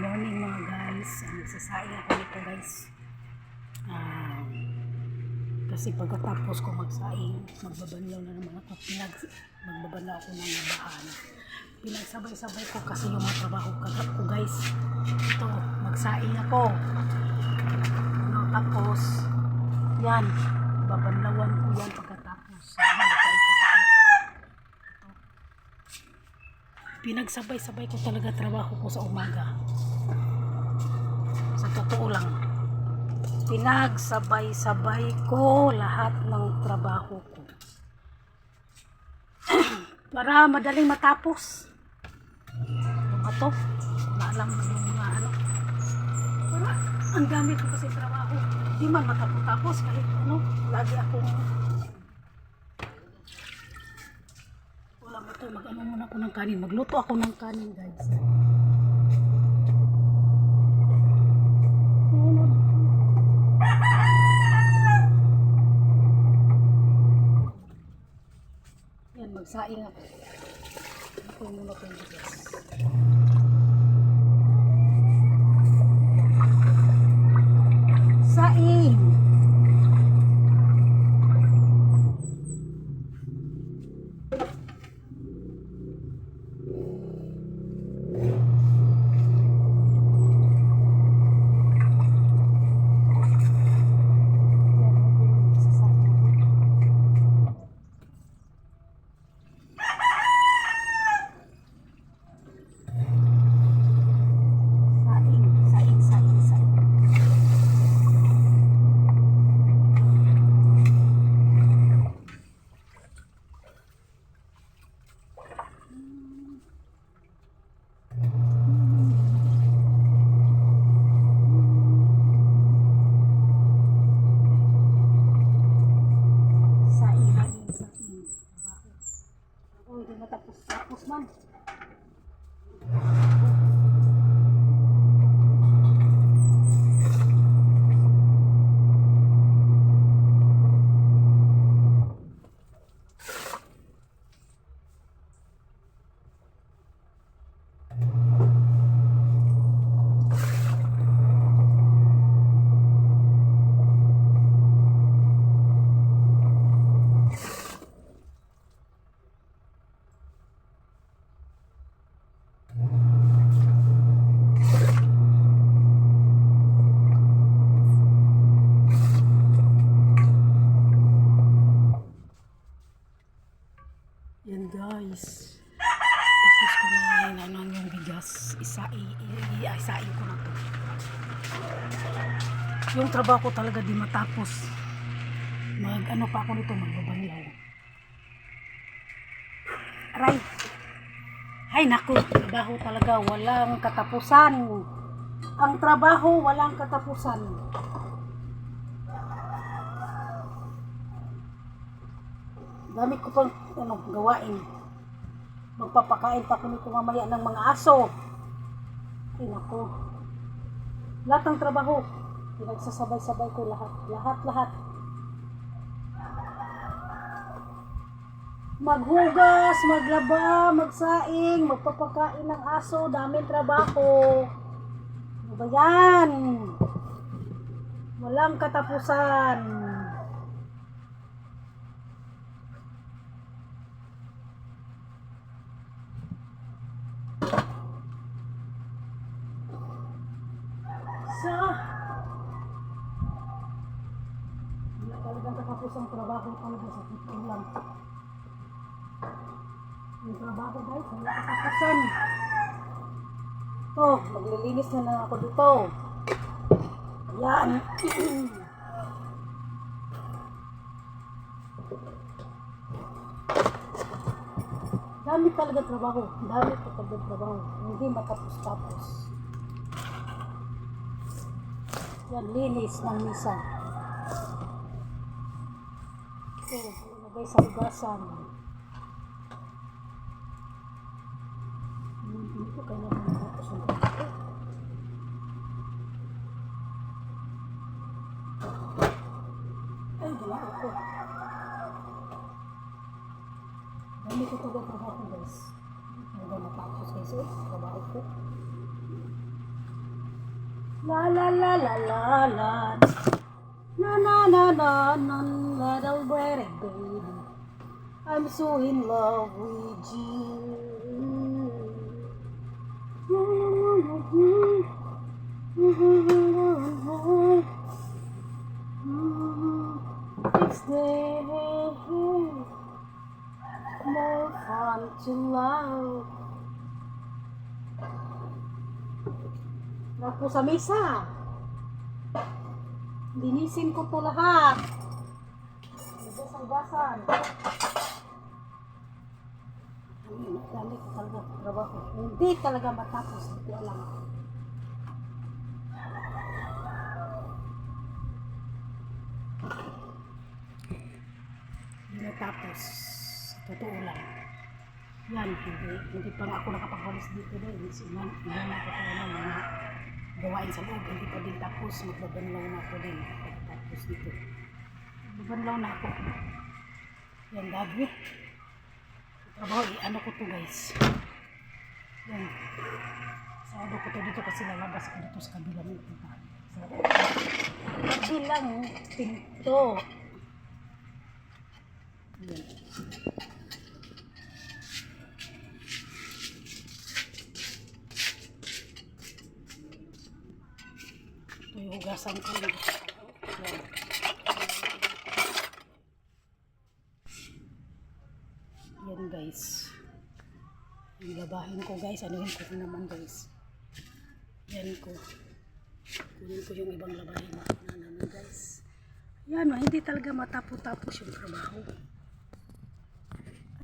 morning mga guys. Ah, Nagsasaing ako nito guys. Ah, kasi pagkatapos ko magsaing, magbabanlaw na naman ako. Pinag, magbabanlaw ako ng labahan. Pinagsabay-sabay ko kasi yung mga trabaho ko guys. Ito, magsaing ako. Ano, tapos, yan, babanlawan ko yan pagkatapos. Pinagsabay-sabay ko talaga trabaho ko sa umaga. Sa totoo lang. Pinagsabay-sabay ko lahat ng trabaho ko. Para madaling matapos. Ato, wala alam yung mga ano. Para ang dami ko kasi trabaho. Di man matapos-tapos kahit ano. Lagi akong wala mo to, mag-ano muna ako ng kanin. Magluto ako ng kanin, guys. Yan, magsaing ako. Ako muna ko yung bigas. Saing! Yan, sa saing. Saing, saing, saing, saing. Saing, saing, saing. Trabaho. Ako, hindi matapos. Tapos man. Yan guys. Tapos ko na yan ano yung bigas. Isa, i, i, i, isain ko na to. Yung trabaho ko talaga di matapos. Mag ano pa ako nito, magbabanyaw. Aray. Hay naku, trabaho talaga walang katapusan. Ang trabaho walang katapusan. Dami ko pang ano, gawain. Magpapakain pa nito mamaya ng mga aso. Ay nako. Lahat ng trabaho. Pinagsasabay-sabay ko lahat. Lahat, lahat. Maghugas, maglaba, magsaing, magpapakain ng aso, daming trabaho. Ano ba yan? Walang katapusan. So, wala katapos ang trabaho talaga sa totoo lang. Yung trabaho guys, wala katapusan. To, maglilinis na lang ako dito. Ayan. Dami talaga trabaho. Dami talaga trabaho. Hindi matapos-tapos. Yan, linis ng misa. Ito, ilagay sa hugasan. Ko kailangan matapos ang trabaho. Ay, wala ako. Dami ko talaga trabaho guys. Hanggang matapos guys, eh, trabaho ko. La la la la la la. Na na na na na little pretty baby. I'm so in love with you. It's day more fun to love. Naku sa mesa. Linisin ko to lahat. Madali ko talaga trabaho. Hindi talaga matapos. Hindi alam. Hindi natapos. Totoo lang. Yan, hindi, hindi pa nga ako nakapagwalis dito dahil ilan, ilan na ako ng mga gawain sa loob. Hindi pa din tapos. Magbabanlaw na ako din. Pagkatapos dito. Magbabanlaw na ako. Yan, dagwi. Trabaho, ano ko to guys. Yan. Sado ko to dito kasi lalabas ko dito sa kabilang pinto. So, kabilang pinto. Yan. Hugasan ko. Yan. Yan guys. Yung labahin ko guys. Anuhin ko rin naman guys. Yan ko. Kunin ko yung ibang labahin na naman guys. Yan, oh, hindi talaga matapo-tapos yung trabaho.